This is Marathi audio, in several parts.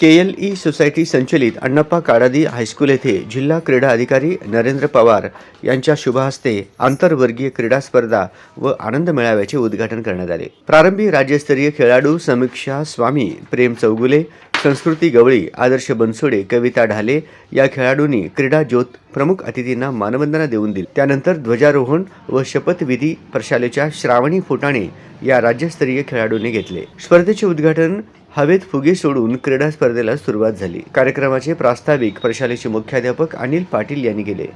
के एल ई सोसायटी संचलित अण्णप्पा काडादी हायस्कूल येथे जिल्हा क्रीडा अधिकारी नरेंद्र पवार यांच्या शुभहस्ते आंतरवर्गीय क्रीडा स्पर्धा व आनंद मेळाव्याचे उद्घाटन करण्यात आले. प्रारंभी राज्यस्तरीय खेळाडू समीक्षा स्वामी प्रेम चौगुले संस्कृती गवळी आदर्श बनसोडे कविता ढाले या खेळाडूंनी क्रीडा ज्योत प्रमुख अतिथींना मानवंदना देऊन दिली. त्यानंतर ध्वजारोहण व शपथविधी प्रशालेच्या श्रावणी फुटाणे या राज्यस्तरीय खेळाडूंनी घेतले. स्पर्धेचे उद्घाटन हवेत फुगे सोडून क्रीडा स्पर्धेला सुरुवात झाली. कार्यक्रमाचे प्रास्ताविक प्रशालेचे मुख्याध्यापक अनिल पाटील यांनी केले.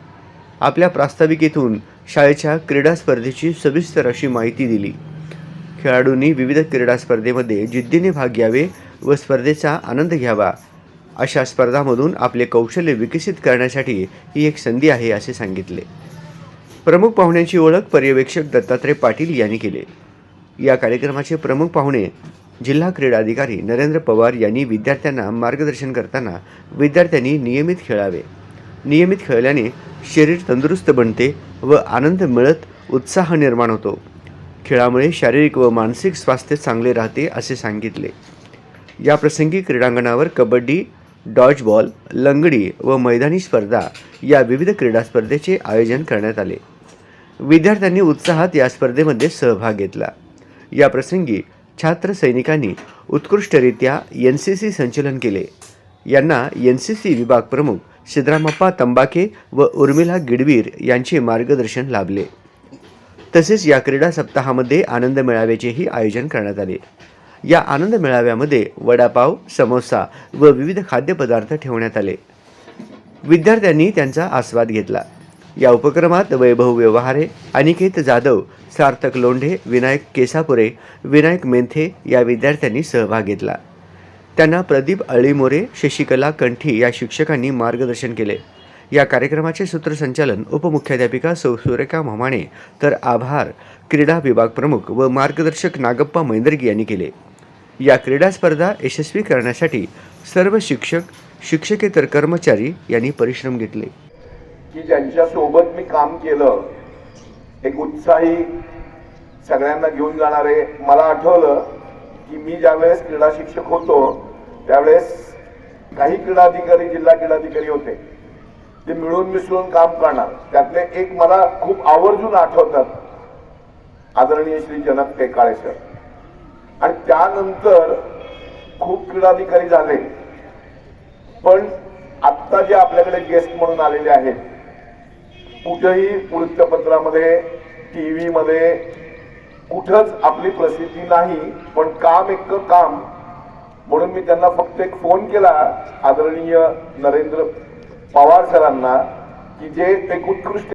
आपल्या प्रास्ताविकेतून शाळेच्या क्रीडा स्पर्धेची सविस्तर अशी माहिती दिली. खेळाडूंनी विविध क्रीडा स्पर्धेमध्ये जिद्दीने भाग घ्यावे व स्पर्धेचा आनंद घ्यावा. अशा स्पर्धामधून आपले कौशल्य विकसित करण्यासाठी ही एक संधी आहे असे सांगितले. प्रमुख पाहुण्यांची ओळख पर्यवेक्षक दत्तात्रय पाटील यांनी केले. या कार्यक्रमाचे प्रमुख पाहुणे जिल्हा क्रीडा अधिकारी नरेंद्र पवार यांनी विद्यार्थ्यांना मार्गदर्शन करताना विद्यार्थ्यांनी नियमित खेळावे. नियमित खेळल्याने शरीर तंदुरुस्त बनते व आनंद मिळत उत्साह निर्माण होतो. खेळामुळे शारीरिक व मानसिक स्वास्थ्य चांगले राहते असे सांगितले. या प्रसंगी क्रीडांगणावर कबड्डी डॉजबॉल लंगडी व मैदानी स्पर्धा या विविध क्रीडा स्पर्धेचे आयोजन करण्यात आले. विद्यार्थ्यांनी उत्साहात या स्पर्धेमध्ये सहभाग घेतला. या प्रसंगी छात्र सैनिकांनी उत्कृष्टरित्या एन सी सी संचलन केले. यांना एन सी सी विभाग प्रमुख सिद्धरामप्पा तंबाखे व उर्मिला गिडवीर यांचे मार्गदर्शन लाभले. तसेच या क्रीडा सप्ताहामध्ये आनंद मेळाव्याचेही आयोजन करण्यात आले. या आनंद मेळाव्यामध्ये वडापाव समोसा व विविध खाद्यपदार्थ ठेवण्यात आले. विद्यार्थ्यांनी त्यांचा आस्वाद घेतला. या उपक्रमात वैभव व्यवहारे अनिकेत जाधव सार्थक लोंढे विनायक केसापुरे विनायक मेंथे या विद्यार्थ्यांनी सहभाग घेतला. त्यांना प्रदीप अळीमोरे शशिकला कंठी या शिक्षकांनी मार्गदर्शन केले. या कार्यक्रमाचे सूत्रसंचालन उपमुख्याध्यापिका सौ सुरेखा म्हमाणे तर आभार क्रीडा विभाग प्रमुख व मार्गदर्शक नागप्पा मैंदर्गी यांनी केले. या क्रीडा स्पर्धा यशस्वी करण्यासाठी सर्व शिक्षक शिक्षकेतर कर्मचारी यांनी परिश्रम घेतले. की ज्यांच्यासोबत मी काम केलं एक उत्साही सगळ्यांना घेऊन जाणारे मला आठवलं की मी ज्यावेळेस क्रीडा शिक्षक होतो त्यावेळेस काही क्रीडा अधिकारी जिल्हा क्रीडा अधिकारी होते. ते मिळून मिसळून काम करणार. त्यातले एक मला खूप आवर्जून आठवतात आदरणीय श्री जनक टेकाळे सर. आणि त्यानंतर खूप क्रीडाधिकारी झाले. पण आत्ता जे आपल्याकडे गेस्ट म्हणून आलेले आहेत कुठेही वृत्तपत्रामध्ये टी व्हीमध्ये कुठंच आपली प्रसिद्धी नाही पण काम एक काम. म्हणून मी त्यांना फक्त एक फोन केला आदरणीय नरेंद्र पवार सरांना की जे एक उत्कृष्ट